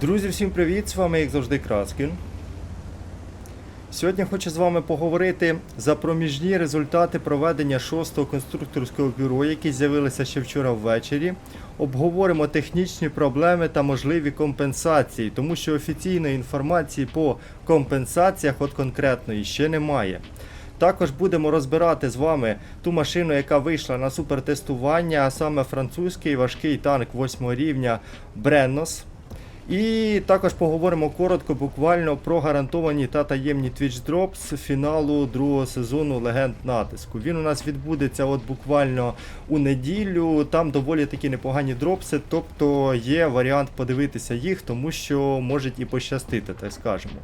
Друзі, всім привіт! З вами, як завжди, Краскін. Сьогодні хочу з вами поговорити за проміжні результати проведення шостого конструкторського бюро, які з'явилися ще вчора ввечері. Обговоримо технічні проблеми та можливі компенсації, тому що офіційної інформації по компенсаціях от конкретної ще немає. Також будемо розбирати з вами ту машину, яка вийшла на супертестування, а саме французький важкий танк 8 рівня Бреннос. І також поговоримо коротко, буквально про гарантовані та таємні Twitch Drops фіналу другого сезону Легенд натиску. Він у нас відбудеться от буквально у неділю. Там доволі такі непогані дропси, тобто є варіант подивитися їх, тому що можуть і пощастити, так скажемо.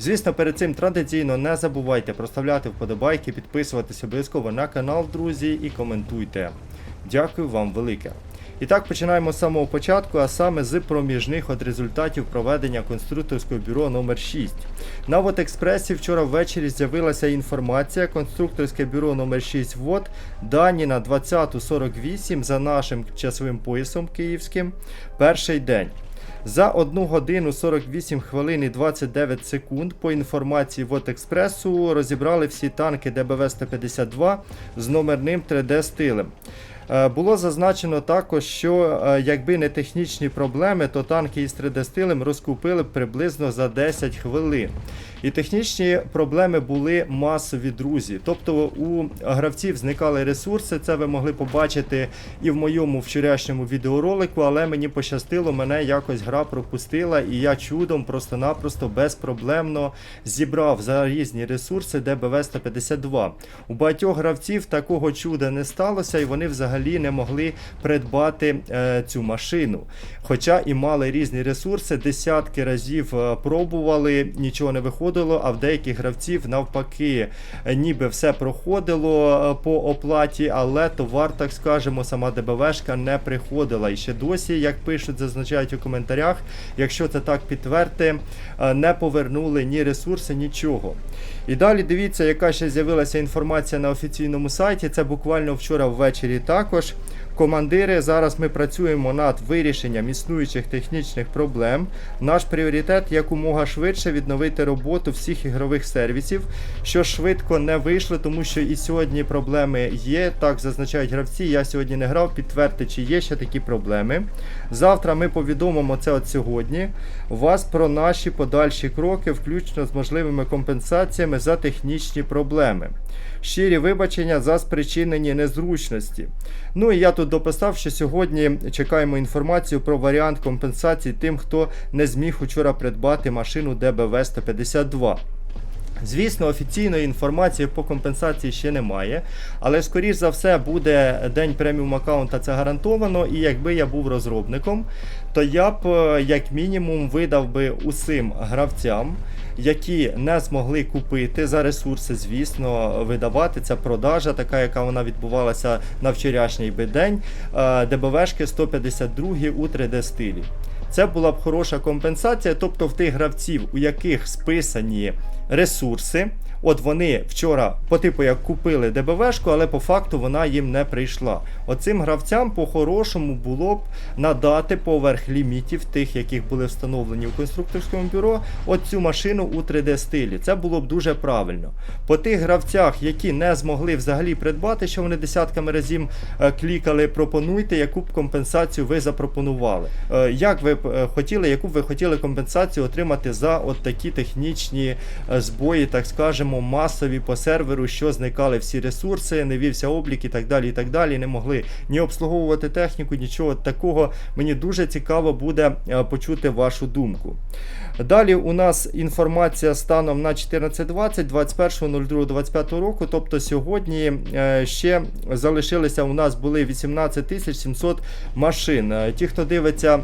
Звісно, перед цим традиційно не забувайте проставляти вподобайки, підписуватись обов'язково на канал, друзі, і коментуйте. Дякую вам велике. І так починаємо з самого початку, а саме з проміжних от результатів проведення конструкторського бюро номер 6 На Вотекспресі вчора ввечері з'явилася інформація. Конструкторське бюро номер 6 ВОД, дані на 20.48 за нашим часовим поясом київським. Перший день. За 1 годину 48 хвилин і 29 секунд по інформації Вотекспресу розібрали всі танки ДБВ-152 з номерним 3D стилем. Е, Було зазначено також, що е, якби не технічні проблеми, то танки із 3D стилем розкупили б приблизно за 10 хвилин. І технічні проблеми були масові друзі. Тобто у гравців зникали ресурси. Це ви могли побачити і в моєму вчорашньому відеоролику, але мені пощастило, мене якось гра пропустила, і я чудом просто-напросто безпроблемно зібрав за різні ресурси ДБВ 152. У багатьох гравців такого чуда не сталося, і вони взагалі не могли придбати е, цю машину. Хоча і мали різні ресурси, десятки разів е, пробували, нічого не виходило, а в деяких гравців навпаки, е, ніби все проходило е, по оплаті, але товар, так скажемо, сама ДБВшка не приходила. І ще досі, як пишуть, зазначають у коментарях, якщо це так підтвердити, е, не повернули ні ресурси, нічого. І далі дивіться, яка ще з'явилася інформація на офіційному сайті. Це буквально вчора ввечері також. Командири, зараз ми працюємо над вирішенням існуючих технічних проблем. Наш пріоритет якомога швидше відновити роботу всіх ігрових сервісів, що швидко не вийшло, тому що і сьогодні проблеми є. Так зазначають гравці. Я сьогодні не грав, підтвердити, чи є ще такі проблеми. Завтра ми повідомимо це от сьогодні. Вас про наші подальші кроки, включно з можливими компенсаціями за технічні проблеми. Щирі вибачення за спричинені незручності. Ну і я тут дописав, що сьогодні чекаємо інформацію про варіант компенсації тим, хто не зміг учора придбати машину ДБВ 152. Звісно, офіційної інформації по компенсації ще немає, але скоріш за все буде день преміум аккаунта, це гарантовано. І якби я був розробником, то я б е, як мінімум видав би усім гравцям, які не змогли купити за ресурси, звісно, видавати. Це продажа, така, яка вона відбувалася на вчорашній би день. е, ДБВшки 152 у 3D стилі. Це була б хороша компенсація, тобто в тих гравців, у яких списані ресурси. От вони вчора по типу як купили ДБВшку, але по факту вона їм не прийшла. Оцим гравцям по-хорошому було б надати поверх лімітів, тих, яких були встановлені в конструкторському бюро, от цю машину у 3D стилі. Це було б дуже правильно. По тих гравцях, які не змогли взагалі придбати, що вони десятками разів е, клікали, пропонуйте, яку б компенсацію ви запропонували. Е, Як ви б е, хотіли, яку б ви хотіли компенсацію отримати за от такі технічні збої, так скажемо, масові по серверу, що зникали всі ресурси, не вівся облік і так далі. і так далі, Не могли ні обслуговувати техніку, нічого такого. Мені дуже цікаво буде е, почути вашу думку. Далі у нас інформація станом на 14.20, 21.02.25 року. Тобто сьогодні е, ще залишилися у нас були 18 700 машин. Е, Ті, хто дивиться.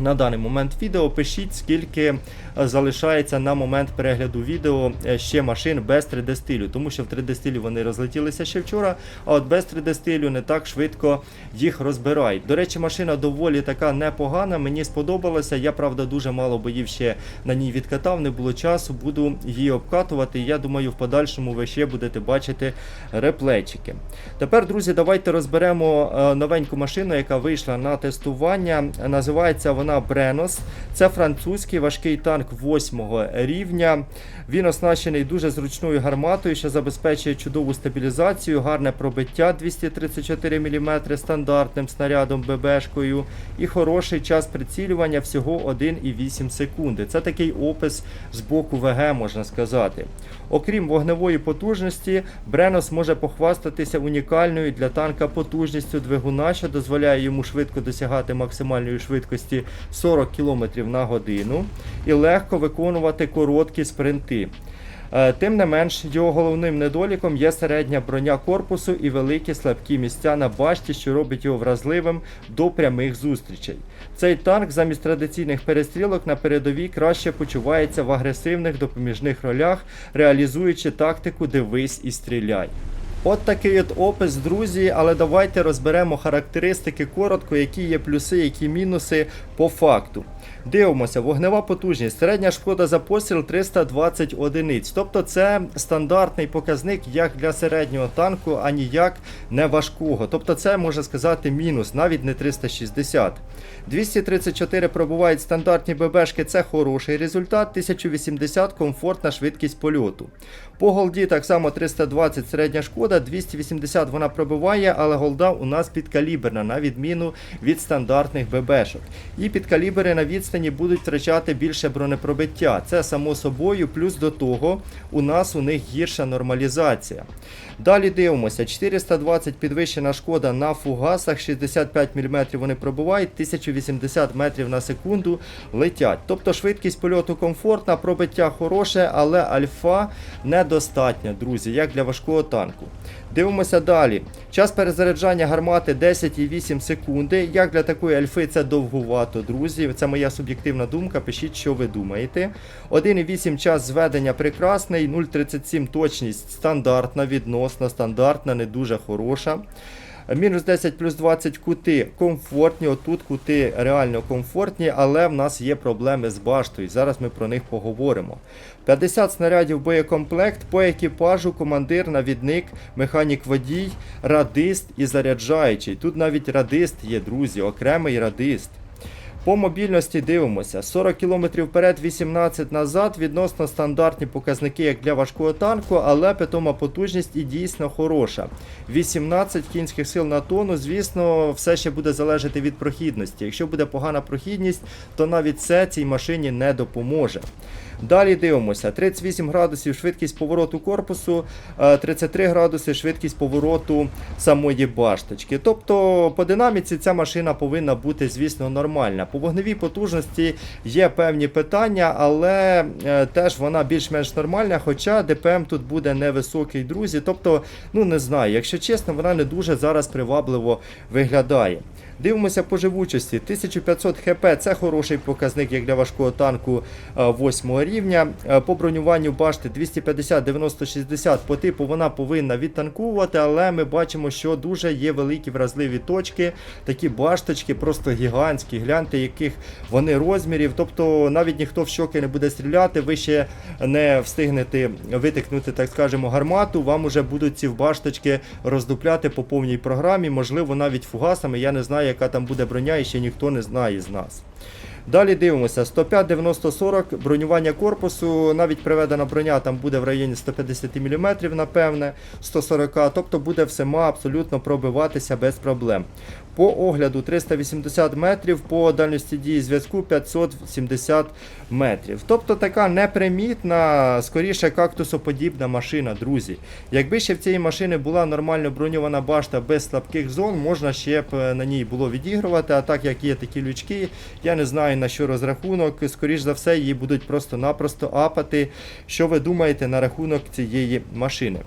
На даний момент відео пишіть, скільки е, залишається на момент перегляду відео е, ще машин без 3D стилю, тому що в 3D стилі вони розлетілися ще вчора, а от без 3D стилю не так швидко їх розбирають. До речі, машина доволі така непогана, мені сподобалася. Я правда дуже мало боїв ще на ній відкатав, не було часу, буду її обкатувати. Я думаю, в подальшому ви ще будете бачити реплейчики. Тепер, друзі, давайте розберемо е, новеньку машину, яка вийшла на тестування. Називається вона двигуна Бреnos. Це французький важкий танк 8 рівня. Він оснащений дуже зручною гарматою, що забезпечує чудову стабілізацію, гарне пробиття 234 мм стандартним снарядом ББшкою і хороший час прицілювання всього 1,8 секунди. Це такий опис з боку ВГ, можна сказати. Окрім вогневої потужності, Бренос може похвастатися унікальною для танка потужністю двигуна, що дозволяє йому швидко досягати максимальної швидкості 40 км на годину і легко виконувати короткі спринти. Е, Тим не менш, його головним недоліком є середня броня корпусу і великі слабкі місця на башті, що робить його вразливим до прямих зустрічей. Цей танк замість традиційних перестрілок на передовій краще почувається в агресивних допоміжних ролях, реалізуючи тактику дивись і стріляй. От такий от опис, друзі, але давайте розберемо характеристики коротко, які є плюси, які мінуси по факту. Дивимося, вогнева потужність. Середня шкода за постріл 320 одиниць. Тобто це стандартний показник як для середнього танку, а ніяк не важкого. Тобто це можна сказати мінус, навіть не 360. 234 пробувають стандартні ББшки, це хороший результат. 1080 комфортна швидкість польоту. По голді так само 320 середня шкода, 280 вона пробиває, але голда у нас підкаліберна, на відміну від стандартних ББшок. І підкалібери на відстані будуть втрачати більше бронепробиття. Це само собою, плюс до того у нас у них гірша нормалізація. Далі дивимося, 420 підвищена шкода на фугасах, 65 мм вони пробувають, 1080 метрів на секунду летять. Тобто швидкість польоту комфортна, пробиття хороше, але альфа недостатня, друзі, як для важкого танку. Дивимося далі. Час перезаряджання гармати 10,8 секунди. Як для такої альфи це довгувато, друзі. Це моя суб'єктивна думка. Пишіть, що ви думаєте. 1,8 час зведення прекрасний, 0,37 точність стандартна, відносно стандартна, не дуже хороша. Мінус 10 плюс 20 кути комфортні. Отут кути реально комфортні, але в нас є проблеми з баштою. Зараз ми про них поговоримо. 50 снарядів боєкомплект по екіпажу, командир, навідник, механік водій, радист і заряджаючий. Тут навіть радист є, друзі, окремий радист. По мобільності дивимося. 40 км вперед, 18 назад. Відносно стандартні показники, як для важкого танку, але питома потужність і дійсно хороша. 18 кінських сил на тонну, звісно, все ще буде залежати від прохідності. Якщо буде погана прохідність, то навіть це цій машині не допоможе. Далі дивимося: 38 градусів швидкість повороту корпусу, е, 33 градуси швидкість повороту самої башточки. Тобто по динаміці ця машина повинна бути, звісно, нормальна. По вогневій потужності є певні питання, але е, теж вона більш-менш нормальна, хоча ДПМ тут буде невисокий, друзі. Тобто, ну не знаю, якщо чесно, вона не дуже зараз привабливо виглядає. Дивимося по живучості. 1500 хп це хороший показник як для важкого танку 8 рівня. Е, По бронюванню башти 250, 90, 60 по типу вона повинна відтанкувати, але ми бачимо, що дуже є великі вразливі точки. Такі башточки просто гігантські. Гляньте, яких вони розмірів. Тобто навіть ніхто в щоки не буде стріляти, ви ще не встигнете витикнути, так скажемо, гармату. Вам уже будуть ці башточки роздупляти по повній програмі, можливо, навіть фугасами. Я не знаю, яка там буде броня, і ще ніхто не знає з нас. Далі дивимося, 105, 90, 40, бронювання корпусу, навіть приведена броня там буде в районі 150 мм, напевне, 140, тобто буде всема абсолютно пробиватися без проблем. По огляду 380 метрів, по дальності дії зв'язку 570 метрів. Тобто така непримітна, скоріше кактусоподібна машина, друзі. Якби ще в цієї машини була нормально броньована башта без слабких зон, можна ще б е, на ній було відігрувати. А так як є такі лючки, я не знаю на що розрахунок. Скоріш за все, її будуть просто-напросто апати. Що ви думаєте на рахунок цієї машини?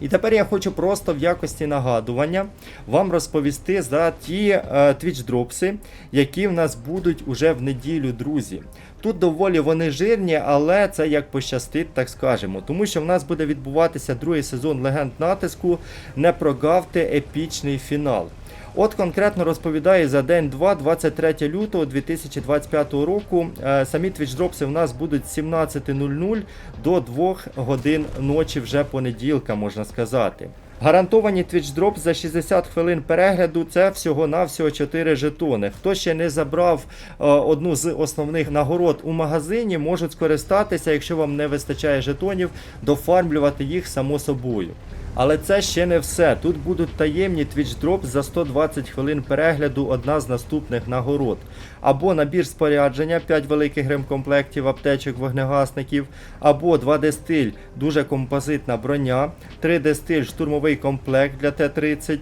І тепер я хочу просто в якості нагадування вам розповісти за ті е, твіч-дропси, які в нас будуть уже в неділю, друзі. Тут доволі вони жирні, але це як пощастить, так скажемо. Тому що в нас буде відбуватися другий сезон легенд натиску. Не прогавте епічний фінал. От конкретно розповідаю за день 2, 23 лютого 2025 року. Е, Самі твічдропси в нас будуть з 17.00 до 2 годин ночі вже понеділка, можна сказати. Гарантовані Drop за 60 хвилин перегляду це всього-навсього 4 жетони. Хто ще не забрав е, одну з основних нагород у магазині, можуть скористатися, якщо вам не вистачає жетонів, дофармлювати їх само собою. Але це ще не все. Тут будуть таємні Drop за 120 хвилин перегляду, одна з наступних нагород. Або набір спорядження, 5 великих ремкомплектів аптечок вогнегасників, або 2D стиль, дуже композитна броня, 3D стиль, штурмовий комплект для Т-30,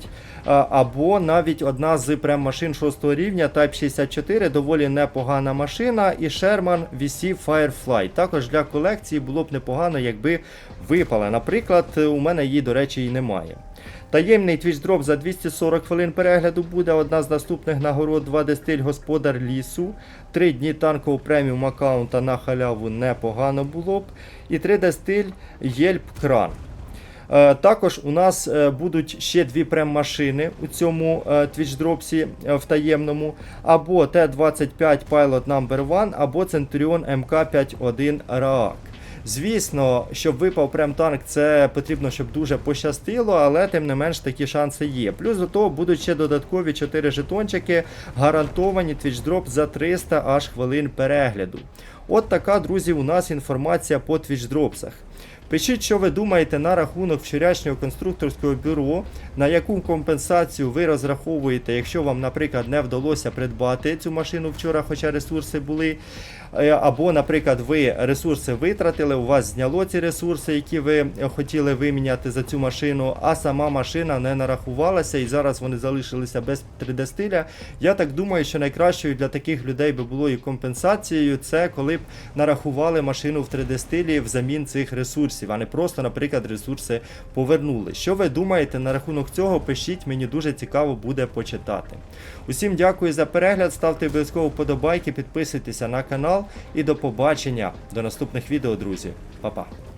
або навіть одна з прем-машин 6 рівня Type 64, доволі непогана машина, і Sherman VC Firefly. Також для колекції було б непогано, якби випала. Наприклад, у мене її, до речі, і немає. Таємний Drop за 240 хвилин перегляду буде одна з наступних нагород 2D стиль Господар лісу. 3 дні танкового преміум аккаунта на халяву непогано було б. І 3D стиль Єльп Кран. Е, Також у нас е, будуть ще дві прем-машини у цьому е, е, в таємному, або Т-25 Pilot No. 1, або Centurion МК-51 Raak. Звісно, щоб випав прем-танк, це потрібно, щоб дуже пощастило, але тим не менш такі шанси є. Плюс до того будуть ще додаткові 4 жетончики, гарантовані твічдроп за 300 аж хвилин перегляду. От така, друзі, у нас інформація по твічдропсах. Пишіть, що ви думаєте на рахунок вчорашнього конструкторського бюро, на яку компенсацію ви розраховуєте, якщо вам, наприклад, не вдалося придбати цю машину вчора, хоча ресурси були. Е, Або, наприклад, ви ресурси витратили, у вас зняло ці ресурси, які ви хотіли виміняти за цю машину, а сама машина не нарахувалася і зараз вони залишилися без 3D стиля. Я так думаю, що найкращою для таких людей би було і компенсацією це коли б нарахували машину в 3D стилі взамін цих ресурсів, а не просто, наприклад, ресурси повернули. Що ви думаєте на рахунок цього? Пишіть, мені дуже цікаво буде почитати. Усім дякую за перегляд, ставте обов'язково вподобайки, підписуйтеся на канал і до побачення до наступних відео, друзі. Па-па.